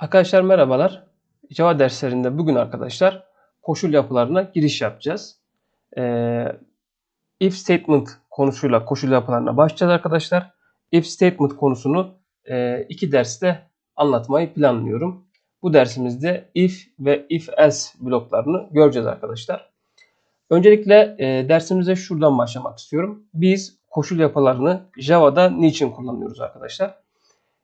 Arkadaşlar merhabalar. Java derslerinde bugün arkadaşlar koşul yapılarına giriş yapacağız. Ee, if statement konusuyla koşul yapılarına başlayacağız arkadaşlar. If statement konusunu e, iki derste anlatmayı planlıyorum. Bu dersimizde if ve if else bloklarını göreceğiz arkadaşlar. Öncelikle e, dersimize şuradan başlamak istiyorum. Biz koşul yapılarını Java'da niçin kullanıyoruz arkadaşlar?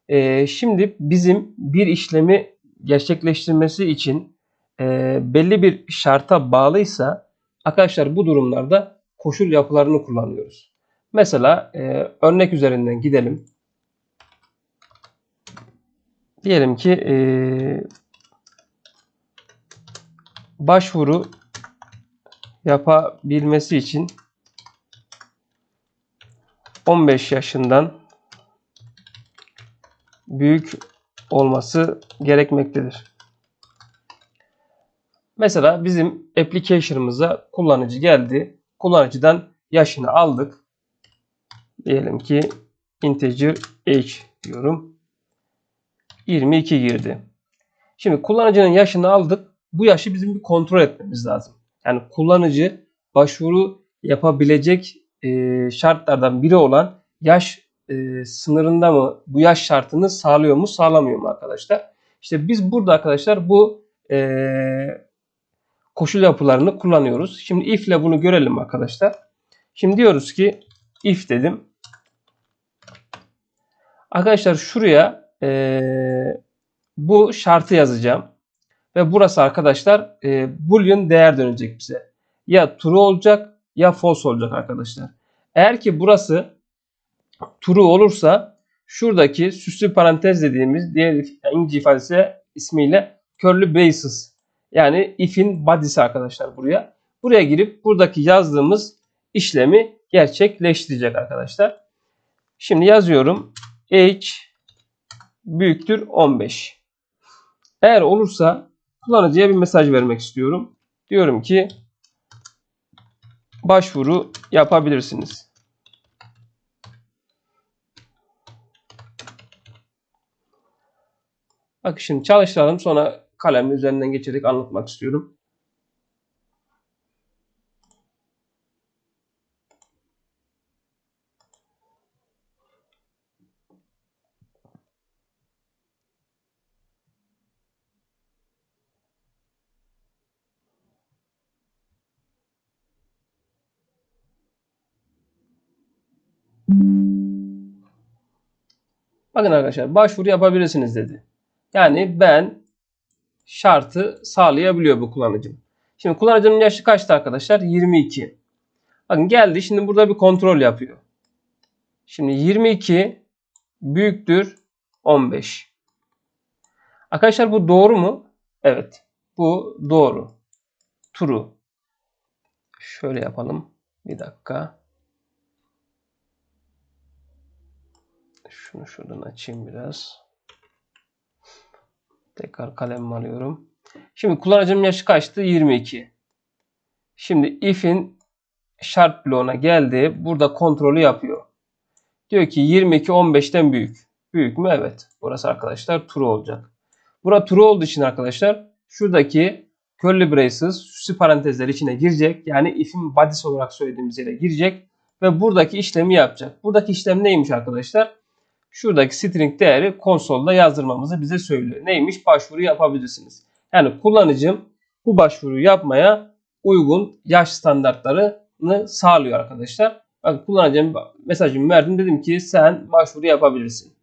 Ee, şimdi bizim bir işlemi gerçekleştirmesi için e, belli bir şarta bağlıysa arkadaşlar bu durumlarda koşul yapılarını kullanıyoruz. Mesela e, örnek üzerinden gidelim. Diyelim ki e, başvuru yapabilmesi için 15 yaşından büyük olması gerekmektedir. Mesela bizim application'ımıza kullanıcı geldi. Kullanıcıdan yaşını aldık. Diyelim ki integer age diyorum. 22 girdi. Şimdi kullanıcının yaşını aldık. Bu yaşı bizim bir kontrol etmemiz lazım. Yani kullanıcı başvuru yapabilecek e, şartlardan biri olan yaş e, sınırında mı bu yaş şartını sağlıyor mu sağlamıyor mu arkadaşlar? İşte biz burada arkadaşlar bu e, koşul yapılarını kullanıyoruz. Şimdi if ile bunu görelim arkadaşlar. Şimdi diyoruz ki if dedim. Arkadaşlar şuraya e, bu şartı yazacağım. Ve burası arkadaşlar e, boolean değer dönecek bize. Ya true olacak ya false olacak arkadaşlar. Eğer ki burası true olursa şuradaki süslü parantez dediğimiz diğer İngilizce ifadesi ismiyle curly braces yani if'in body'si arkadaşlar buraya. Buraya girip buradaki yazdığımız işlemi gerçekleştirecek arkadaşlar. Şimdi yazıyorum. Age büyüktür 15. Eğer olursa kullanıcıya bir mesaj vermek istiyorum. Diyorum ki başvuru yapabilirsiniz. Şimdi çalıştıralım sonra kalemi üzerinden geçerek anlatmak istiyorum. Bakın arkadaşlar başvuru yapabilirsiniz dedi. Yani ben şartı sağlayabiliyor bu kullanıcım. Şimdi kullanıcının yaşı kaçtı arkadaşlar? 22. Bakın geldi şimdi burada bir kontrol yapıyor. Şimdi 22 büyüktür 15. Arkadaşlar bu doğru mu? Evet. Bu doğru. True. Şöyle yapalım. Bir dakika. Şunu şuradan açayım biraz. Tekrar kalemimi alıyorum. Şimdi kullanıcının yaşı kaçtı? 22. Şimdi if'in şart bloğuna geldi. Burada kontrolü yapıyor. Diyor ki 22 15'ten büyük. Büyük mü? Evet. Burası arkadaşlar true olacak. Bura true olduğu için arkadaşlar şuradaki curly braces süslü parantezler içine girecek. Yani if'in body'si olarak söylediğimiz yere girecek. Ve buradaki işlemi yapacak. Buradaki işlem neymiş arkadaşlar? Şuradaki string değeri konsolda yazdırmamızı bize söylüyor. Neymiş? Başvuru yapabilirsiniz. Yani kullanıcım bu başvuruyu yapmaya uygun yaş standartlarını sağlıyor arkadaşlar. Bakın kullanıcım mesajımı verdim. Dedim ki sen başvuru yapabilirsin.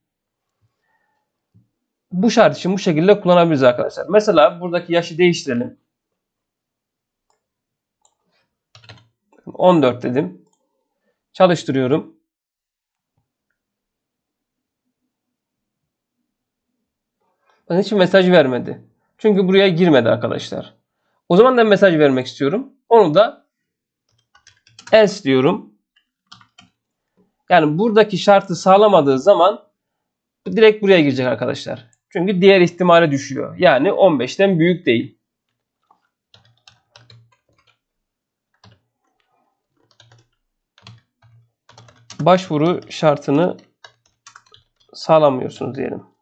Bu şart için bu şekilde kullanabiliriz arkadaşlar. Mesela buradaki yaşı değiştirelim. 14 dedim. Çalıştırıyorum. Bakın hiç mesaj vermedi. Çünkü buraya girmedi arkadaşlar. O zaman da mesaj vermek istiyorum. Onu da else diyorum. Yani buradaki şartı sağlamadığı zaman direkt buraya girecek arkadaşlar. Çünkü diğer ihtimale düşüyor. Yani 15'ten büyük değil. Başvuru şartını sağlamıyorsunuz diyelim.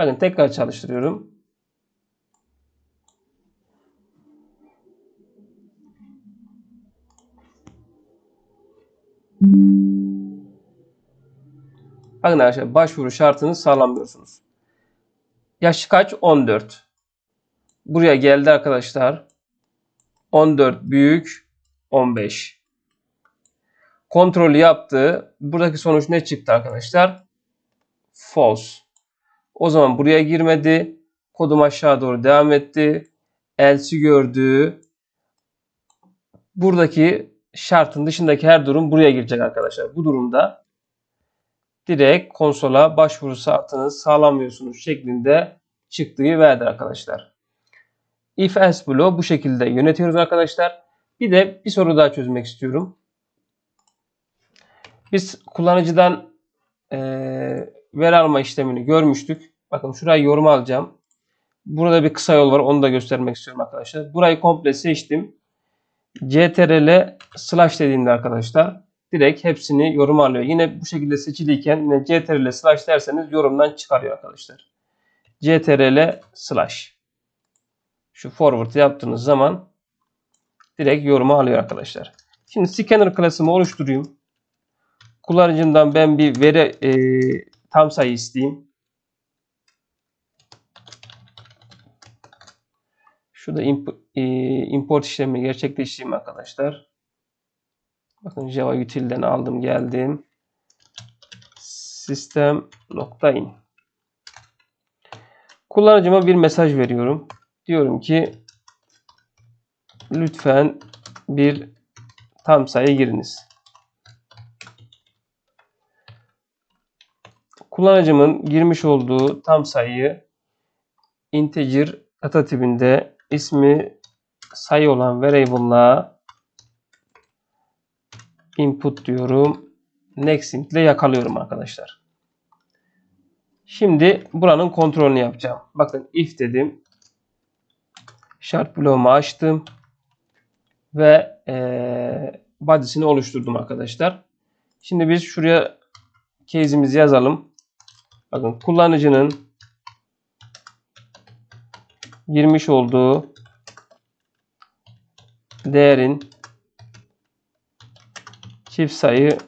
Bakın tekrar çalıştırıyorum. Bakın arkadaşlar başvuru şartını sağlamıyorsunuz. Yaşı kaç? 14. Buraya geldi arkadaşlar. 14 büyük 15. Kontrolü yaptı. Buradaki sonuç ne çıktı arkadaşlar? False. O zaman buraya girmedi. Kodum aşağı doğru devam etti. Else'i gördü. Buradaki şartın dışındaki her durum buraya girecek arkadaşlar. Bu durumda direkt konsola başvuru saatini sağlamıyorsunuz şeklinde çıktığı verdi arkadaşlar. If else bloğu bu şekilde yönetiyoruz arkadaşlar. Bir de bir soru daha çözmek istiyorum. Biz kullanıcıdan e, veri alma işlemini görmüştük. Bakın şuraya yorum alacağım. Burada bir kısa yol var. Onu da göstermek istiyorum arkadaşlar. Burayı komple seçtim. CTRL slash dediğimde arkadaşlar direkt hepsini yorum alıyor. Yine bu şekilde seçiliyken yine CTRL slash derseniz yorumdan çıkarıyor arkadaşlar. CTRL slash şu forward yaptığınız zaman direkt yorumu alıyor arkadaşlar. Şimdi scanner klasımı oluşturayım. Kullanıcımdan ben bir veri e, tam sayı isteyeyim. Şurada imp e, import işlemini gerçekleştireyim arkadaşlar. Bakın Java Util'den aldım geldim. System.in Kullanıcıma bir mesaj veriyorum. Diyorum ki lütfen bir tam sayı giriniz. Kullanıcımın girmiş olduğu tam sayıyı integer data tipinde ismi sayı olan variable'la input diyorum. Nextint ile yakalıyorum arkadaşlar. Şimdi buranın kontrolünü yapacağım. Bakın if dedim. Şart bloğumu açtım. Ve ee, body'sini oluşturdum arkadaşlar. Şimdi biz şuraya case'imizi yazalım. Bakın kullanıcının girmiş olduğu değerin çift sayı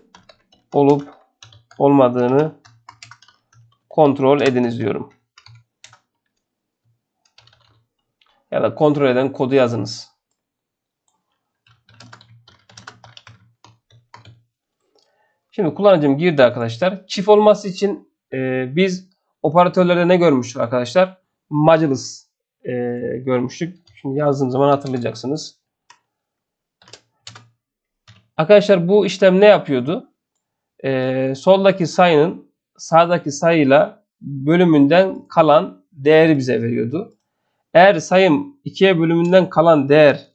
olup olmadığını kontrol ediniz diyorum. Ya da kontrol eden kodu yazınız. Şimdi kullanıcım girdi arkadaşlar. Çift olması için e, biz operatörlerde ne görmüştük arkadaşlar? Modulus e, görmüştük. Şimdi yazdığım zaman hatırlayacaksınız. Arkadaşlar bu işlem ne yapıyordu? Ee, soldaki sayının sağdaki sayıyla bölümünden kalan değeri bize veriyordu. Eğer sayım 2'ye bölümünden kalan değer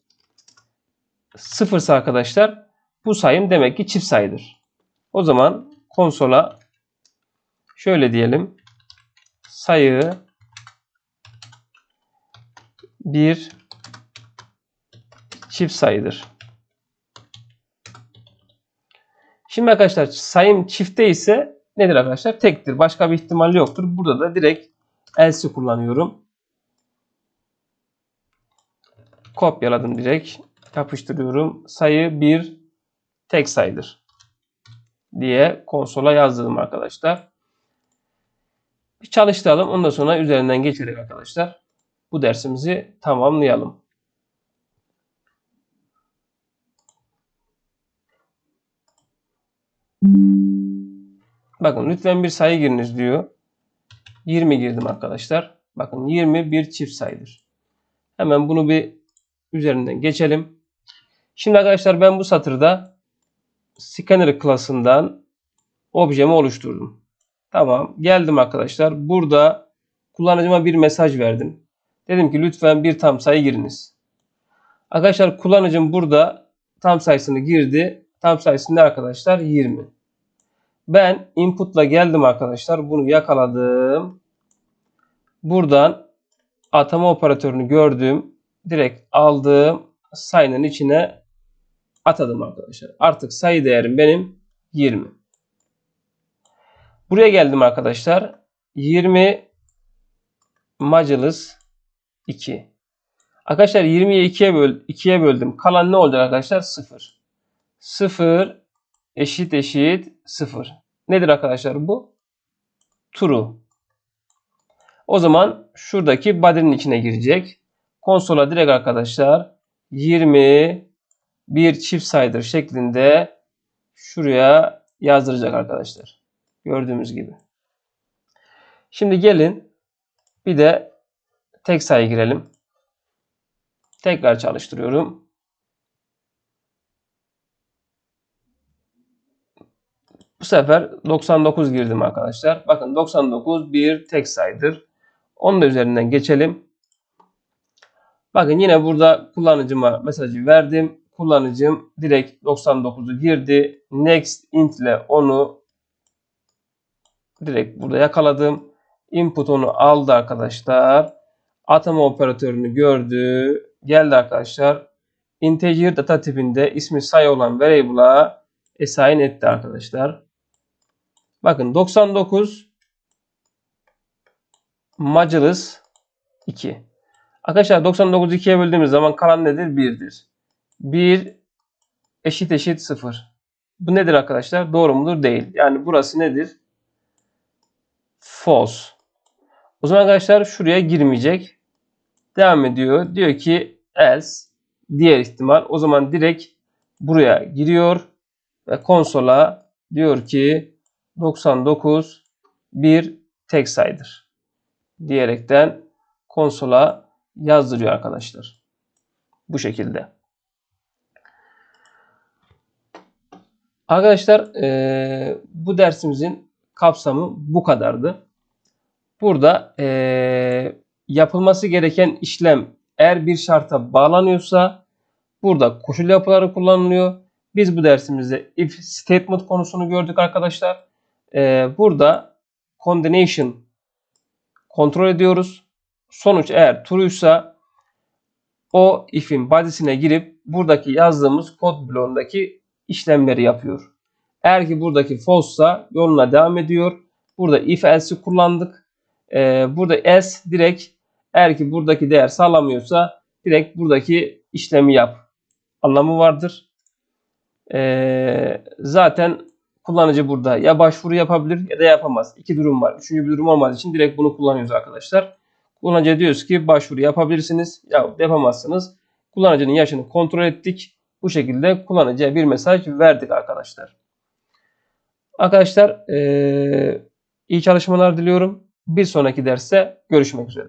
sıfırsa arkadaşlar bu sayım demek ki çift sayıdır. O zaman konsola şöyle diyelim. Sayı bir çift sayıdır. Şimdi arkadaşlar sayım çifte ise nedir arkadaşlar? Tektir. Başka bir ihtimal yoktur. Burada da direkt else'i kullanıyorum. Kopyaladım direkt. Yapıştırıyorum. Sayı bir tek sayıdır. Diye konsola yazdım arkadaşlar. Bir çalıştıralım. Ondan sonra üzerinden geçerek arkadaşlar bu dersimizi tamamlayalım. Bakın lütfen bir sayı giriniz diyor. 20 girdim arkadaşlar. Bakın 20 bir çift sayıdır. Hemen bunu bir üzerinden geçelim. Şimdi arkadaşlar ben bu satırda scanner klasından objemi oluşturdum. Tamam. Geldim arkadaşlar. Burada kullanıcıma bir mesaj verdim. Dedim ki lütfen bir tam sayı giriniz. Arkadaşlar kullanıcım burada tam sayısını girdi. Tam sayısı ne arkadaşlar? 20. Ben input'la geldim arkadaşlar. Bunu yakaladım. Buradan atama operatörünü gördüm. Direkt aldım. Sayının içine atadım arkadaşlar. Artık sayı değerim benim 20. Buraya geldim arkadaşlar. 20 Majlis 2. Arkadaşlar 20'yi 2'ye böl 2'ye böldüm. Kalan ne olacak arkadaşlar? 0. 0 eşit eşit 0. Nedir arkadaşlar bu? True. O zaman şuradaki body'nin içine girecek. Konsola direkt arkadaşlar 20 bir çift sayıdır şeklinde şuraya yazdıracak arkadaşlar. Gördüğümüz gibi. Şimdi gelin bir de tek sayı girelim. Tekrar çalıştırıyorum. Bu sefer 99 girdim arkadaşlar. Bakın 99 bir tek sayıdır. Onun da üzerinden geçelim. Bakın yine burada kullanıcıma mesajı verdim. Kullanıcım direkt 99'u girdi. Next int ile onu direkt burada yakaladım. Input onu aldı arkadaşlar. Atama operatörünü gördü. Geldi arkadaşlar. Integer data tipinde ismi sayı olan variable'a assign etti arkadaşlar. Bakın 99 Majlis 2. Arkadaşlar 99'u 2'ye böldüğümüz zaman kalan nedir? 1'dir. 1 eşit eşit 0. Bu nedir arkadaşlar? Doğru mudur? Değil. Yani burası nedir? False. O zaman arkadaşlar şuraya girmeyecek. Devam ediyor. Diyor ki else diğer ihtimal. O zaman direkt buraya giriyor ve konsola diyor ki 99 bir tek sayıdır diyerekten konsola yazdırıyor arkadaşlar. Bu şekilde. Arkadaşlar bu dersimizin kapsamı bu kadardı. Burada eee, yapılması gereken işlem eğer bir şarta bağlanıyorsa burada koşul yapıları kullanılıyor. Biz bu dersimizde if statement konusunu gördük arkadaşlar. Eee, burada combination kontrol ediyoruz. Sonuç eğer true'ysa o if'in body'sine girip buradaki yazdığımız kod bloğundaki işlemleri yapıyor. Eğer ki buradaki false'sa yoluna devam ediyor. Burada if else'i kullandık. Ee, burada else direkt eğer ki buradaki değer sağlamıyorsa direkt buradaki işlemi yap anlamı vardır. Ee, zaten kullanıcı burada ya başvuru yapabilir ya da yapamaz. İki durum var. Üçüncü bir durum olmadığı için direkt bunu kullanıyoruz arkadaşlar. Kullanıcıya diyoruz ki başvuru yapabilirsiniz ya yapamazsınız. Kullanıcının yaşını kontrol ettik. Bu şekilde kullanıcıya bir mesaj verdik arkadaşlar. Arkadaşlar iyi çalışmalar diliyorum. Bir sonraki derste görüşmek üzere.